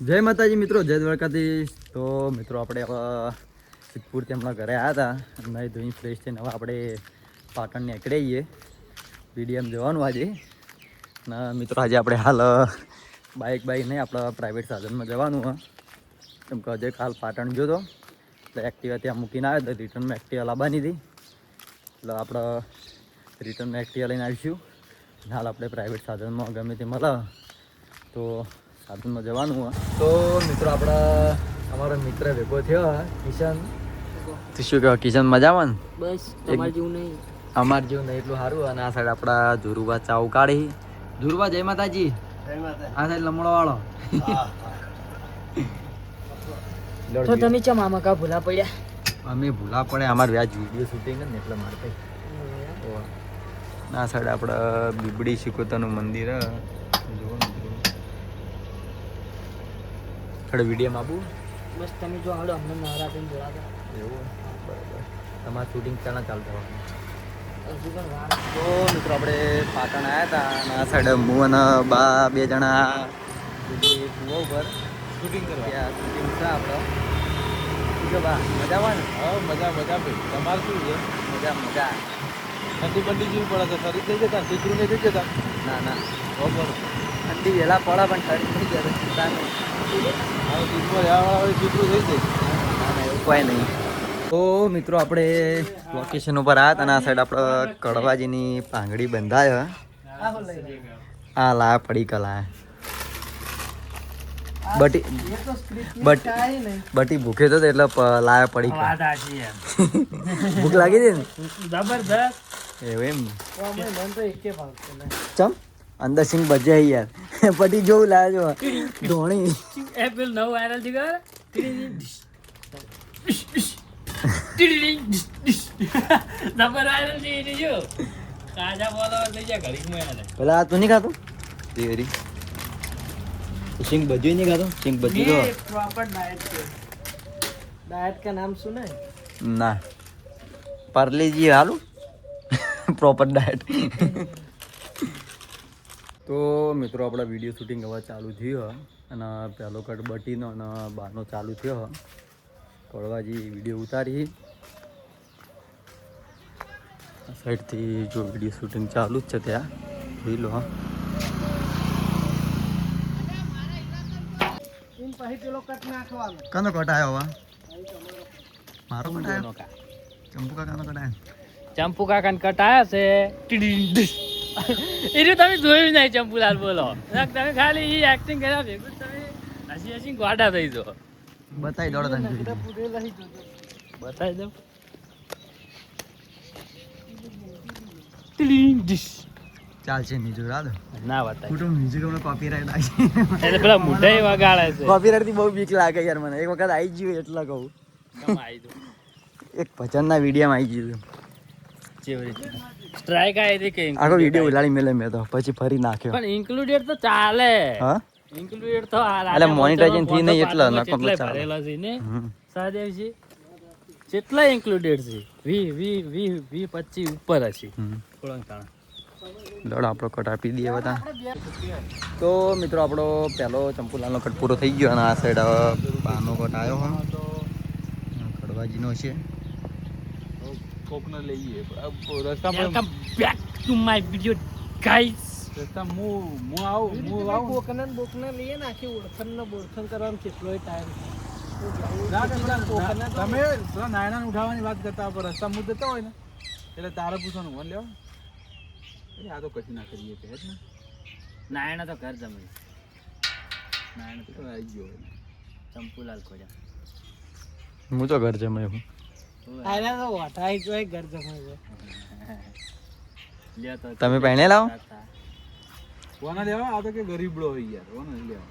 જય માતાજી મિત્રો, જય દ્વારકાધીશ. તો મિત્રો, આપણે હવે સિદ્ધપુરથી હમણાં ઘરે આવ્યા હતા. નહીં ધોઈ ફ્રેશ થઈને હવે આપણે પાટણને એકડાઈએ બીડીએમ જવાનું આજે. ના મિત્રો, આજે આપણે હાલ બાઇક બાઇક નહીં, આપણા પ્રાઇવેટ સાધનમાં જવાનું હા કેમ કે અજય કાલ પાટણ ગયો તો, એટલે એક્ટિવા ત્યાં મૂકીને આવ્યો તો રિટર્નમાં એક્ટિવા લાવવાની હતી. એટલે આપણે રિટર્નમાં એક્ટિવા લઈને આવીશું. હાલ આપણે પ્રાઇવેટ સાધનમાં ગમે તે મળે. તો સાધનમાં જવાનું હોય. તો મિત્રો આપણા અમારો મિત્ર ભેગો થયો કિશન. તું શું કહેવા કિશન મજામાં બસ તમારે જેવું નહીં. અમાર જેવું નહીં એટલું સારું. અને આ સાઈડ આપણા ધુરુભા ચાવ કાઢી. ધુરુભા જય માતાજી. આ સાઈડ લમણો વાળો તો તમે ચમ આમાં કા ભૂલા પડ્યા? અમે ભૂલા પડે અમારે વ્યાજ વીડિયો શૂટિંગ ને એટલે મારે ના સાઈડ આપણે બીબડી શિકોતાનું મંદિર હે. જુઓ ને મિત્રો થોડે વિડીયોમાં આપું? બસ તમે જો આવડો અમને નવરાત્રી બોલાતા એવું? બરાબર. તમારું શૂટિંગ ક્યાં ચાલતું હોય? તો મિત્રો આપણે પાટણ આવ્યા હતા અને આ સાઈડ હું અને બા બે જણા બીજી ઉપર શૂટિંગ કરવા. શૂટિંગ છે આપણો જો બા? મજામાં ને? હા મજા મજા ભાઈ. તમારે શું છે? મજા મજા. ઠંડી બંડી જેવું પડે તો શરીર થઈ જતા ચીકરું નહીં થઈ જતા. ના ના. બરોબર. ઠંડી વહેલા પડે પણ ઠંડી થઈ જાય કોઈ નહીં તો મિત્રો આપણે લોકેશન ઉપર આવ્યા અને આ સાઈડ આપણે કડવાજીની પાંગડી બંધાય આ લા પડી કલા બટી બટી બટી ભૂખે તો એટલે લાયા પડી ભૂખ લાગી ને? જબરદસ્ત એવું એમ? ચમ? અંદર સિંગ બજે યાર. પટી જોવું લાજો ધોણી. એપલ નવ વાયરલથી ગયો. જો. તાજા બોલાવર થઈ જાય ઘડી માં પેલા તું નહીં ખાતું? તેરી. સિંગ બજ્યું નહીં ખાતું? સિંગ ડાયટ છે. ડાયટ કા નામ ના? પાર્લેજી હાલું? પ્રોપર ડાયટ તો મિત્રો આપણા વીડિયો શૂટિંગ હવે ચાલુ થયું અને પહેલો કટ બટીનો અને બહારનો ચાલુ થયો કળવાજી વીડિયો ઉતારી. સાઈડથી જો વીડિયો શૂટિંગ ચાલુ જ છે ત્યાં. જોઈ લો કાનો કટ કટાયા છે. એનું તમે જોયું નહીં ચંપુલાલ બોલો. તમે ખાલી એ એક્ટિંગ કર્યા ભેગું તમે હસી હસી ગોડા થઈ જો બતાવી દોડો બતાવી દઉં. ચાલશે મ્યુઝિક રાધો. ના બતાવી. કુટુંબ મ્યુઝિક હમણાં કોપીરાઇટ આવી એટલે પેલા મુઢાઈ વગાડે છે. કોપીરાઇટથી બહુ બીક લાગે યાર મને. એક વખત આવી ગયું એટલે કહું. આવી એક ભજનના વિડીયોમાં આવી ગયું. જેવી રીતે? સ્ટ્રાઇક આવી હતી કે આખો વીડિયો ઉલાડી મેલે મેં તો પછી ફરી નાખ્યો. પણ ઇન્ક્લુડેડ તો ચાલે. હા? ઇન્ક્લુડેડ તો એટલે રાજા થી નહીં એટલા કેટલાય ચાલે. ભરેલા છે ને? સાદેવજી કેટલા ઇન્ક્લુડેડ છે? વી વી વી વી પચીસ ઉપર હશે. હમ. ઓળંગતાણા લડ આપણો કટ આપી દઈએ બધા. તો મિત્રો આપણો પહેલો ચંપુલાલનો કટ પૂરો થઈ ગયો અને આ સાઈડ બાનો કટ આવ્યો કડવાજીનો છે. કોકને લઈએ. રસ્તા welcome back to my video guys રસ્તા હું હું આવું હું આવું. કોકનન બોકને લઈએ ને આખી ઓળખણ ને બોળખણ કરવાનો કેટલો ટાઈમ તમે પેલા નાયણાને ઉઠાવવાની વાત કરતા પર રસ્તા મુ જતા હોય ને. એટલે તારે પૂછવાનું મને લેવા? આ તો કશું ના કરીએ કે જ ને. નાયણા તો ઘર જમે. નાયણા તો આવી ગયો ચંપુલાલ ખોજા હું તો ઘર જમે હું. આયલા તો વટાઈ જોય ઘર જમે છે તમે પહેણે લાવો. કોને લેવા? આ તો કે ગરીબડો હોય યાર. કોને લેવા?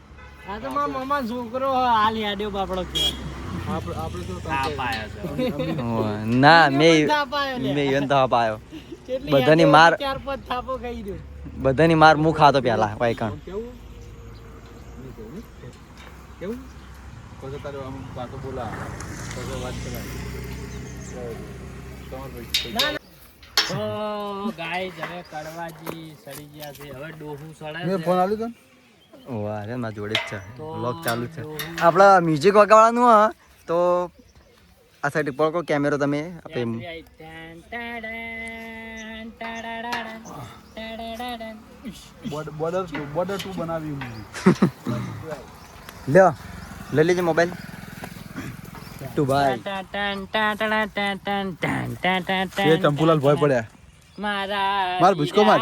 આ તો મારા મમ્મા છોકરો હાલ યાડ્યો બાપડો ના મેં બધાની માર- બધાની માર મું ખાતો પેલા વાયકણ. કેવું? કેવું? તારે આમ પાછો બોલા. વાત કરાય. તો હવે કડવાજી સડી ગયા છે. હવે ડોહું સડે છે. ફોન આવ્યો તને? વાહ રે મારા જોડે જ છે. તો ચાલુ છે. આપણા મ્યુઝિક વગાડવાનું હા. તો આ સાઈડ પકડો કેમેરો તમે આપણે બોર્ડર બોર્ડર ટુ બનાવી લ્યો લઈ લેજે મોબાઈલ બિટ્ટુભાઈ એ ચંપુલાલ ભય પડ્યા મારા માર ભૂચકો માર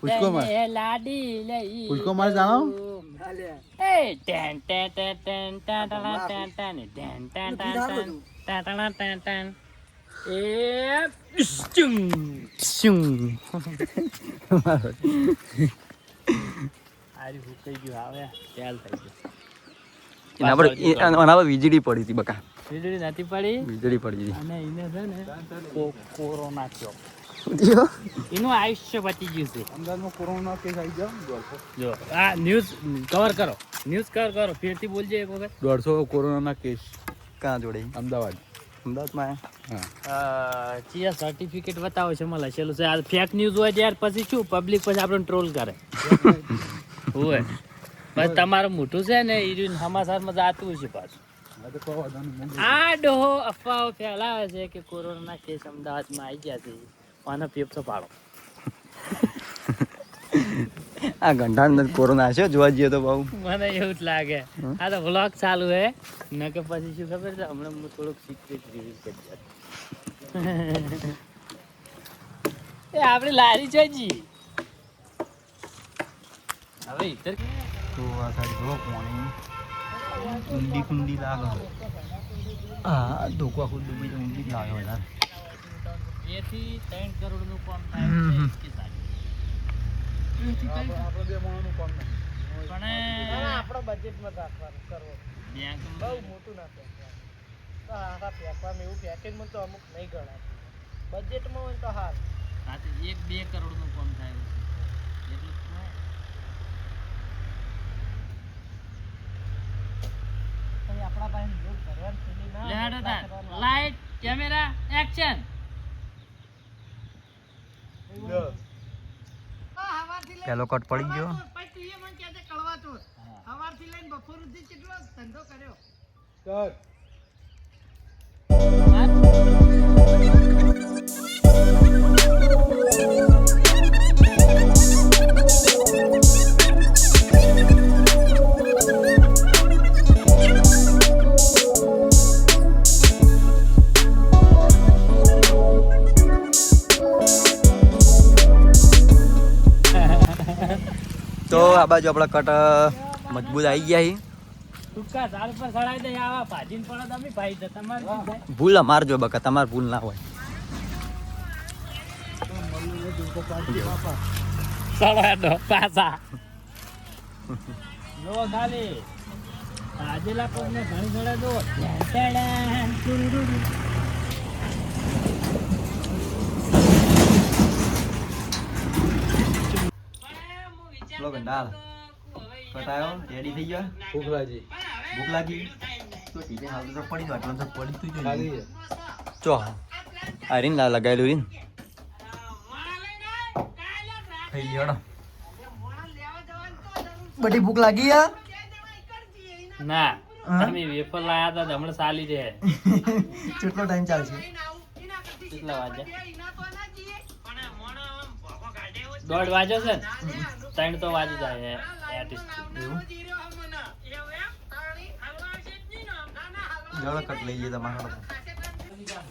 ભૂચકો માર લાડી લઈ ભૂચકો માર જાણો આરી હુકાઈ એના પર એ- પર વીજળી પડી હતી બકા. વીજળી નથી પડી? વીજળી પડી અને એને છે ને કોરોના થયો. એનું આયુષ્ય બચી ગયું છે. અમદાવાદમાં કોરોના કેસ આવી ગયો જો આ ન્યૂઝ કવર કરો. ન્યૂઝ કવર કરો ફેરથી બોલજો એક વખત. દોઢસો કોરોનાના કેસ. ક્યાં જોડે? અમદાવાદ. અમદાવાદમાં હા. ચિયા સર્ટિફિકેટ બતાવો છે મને છેલ્લું છે. આ ફેક ન્યૂઝ હોય ત્યાર પછી શું? પબ્લિક પછી આપણને ટ્રોલ કરે. હોય. બસ તમારું મોટું છે ને એ સમાચારમાં જાતું છે પાછું. આ ડોહો અફવાઓ ફેલાવે છે કે કોરોનાના કેસ અમદાવાદમાં આવી ગયા છે. આનો પેપસો પાડો. આ ગંઠાણ કોરોના છે જોવા જઈએ તો બહુ. મને એવું જ લાગે. આ તો વ્લોગ ચાલુ હે. ન કે પછી શું ખબર છે હમણાં હું થોડુંક સિક્રેટ રિવીલ કરી. એ આપણી લારી છે જી હવે ઇતર આ સાઈડ જો પાણી કુંડી કુંડી લાગે હા ધોકો આખું ડૂબી તો ઊંડી જ લાગે વધારે બેથી ત્રણ કરોડનું કામ થાય છે બજેટમાં તો હાલ એક બે કરોડનું કોણ થાય. કેમેરા એક્શન પેલો કટ પડી ગયો. હવારથી લઈને બપોર સુધી કેટલો ધંધો કર્યો? સર તો આ બાજુ આપણા કટ મજબૂત આવી ગયા ભૂલ અમારજો બકા તમારે ભૂલ ના હોય. આજે લાપો ઘણી ઘણા દો. જો ટેટેડેન, ટુરુરુરુ. લો ગંડાલ કટ આવ્યો રેડી થઈ ગયા? લાગી. ભૂખ લાગી? તો ટીચર હાલ તો પડી વાટલો તો પડી તું જોઈએ ચો આ રીન લા લગાવેલું રીન. થઈ ગયો. બધી ભૂખ લાગી યા? ના અમે તમે વેફર લાયા હતા હમણાં ચાલી છે. કેટલો ટાઈમ ચાલશે? કેટલા વાગ્યા? દોઢ વાજો છે ને ત્રણ તો વાજી જાય આર્ટિસ્ટ એવું? કટ લઈ તમારા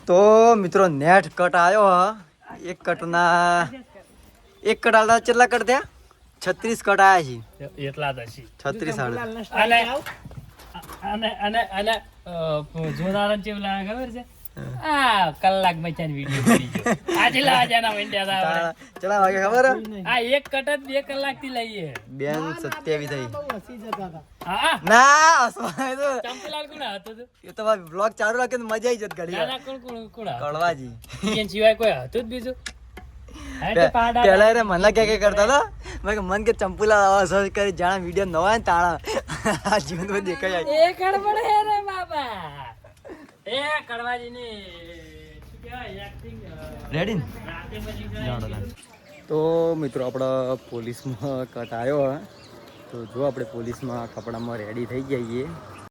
તો મિત્રો નેટ કટ આવ્યો હ. એક કટના એક કટ આલતા કેટલા કટ થયા? છત્રીસ કટ આવ્યા છે. એટલા જ છત્રીસ આડે અને અને અને અને જોનારા ચેવ લાગે ખબર છે? આ કલાક મચાન વિડિયો કરી ગયો. આજે લાજાના મંડ્યા હતા ચલા વાગે ખબર? આ એક કટ જ બે કલાકથી લઈએ. બેન સત્યાવી થઈ. હસી જતા હતા. હા હા ના હસવાય તો. ચંપલાલ કોણ હતો એ તો બ્લોગ ચાલુ રાખે તો મજા આવી જત ઘડી ના, કોણ કોણ કોણ કળવાજી. એના સિવાય કોઈ હતું જ બીજું? પેલા રે મને કે કે કરતા હતા? મેં મન કે ચંપુલા આવા સર્ચ કરી જાણે વિડિયો નવા તાણા. આ દેખાય એ ગડબડ હે રે બાબા એ રેડી તો મિત્રો આપણા પોલીસમાં કટ આવ્યો તો જો આપણે પોલીસમાં કપડામાં રેડી થઈ જઈએ.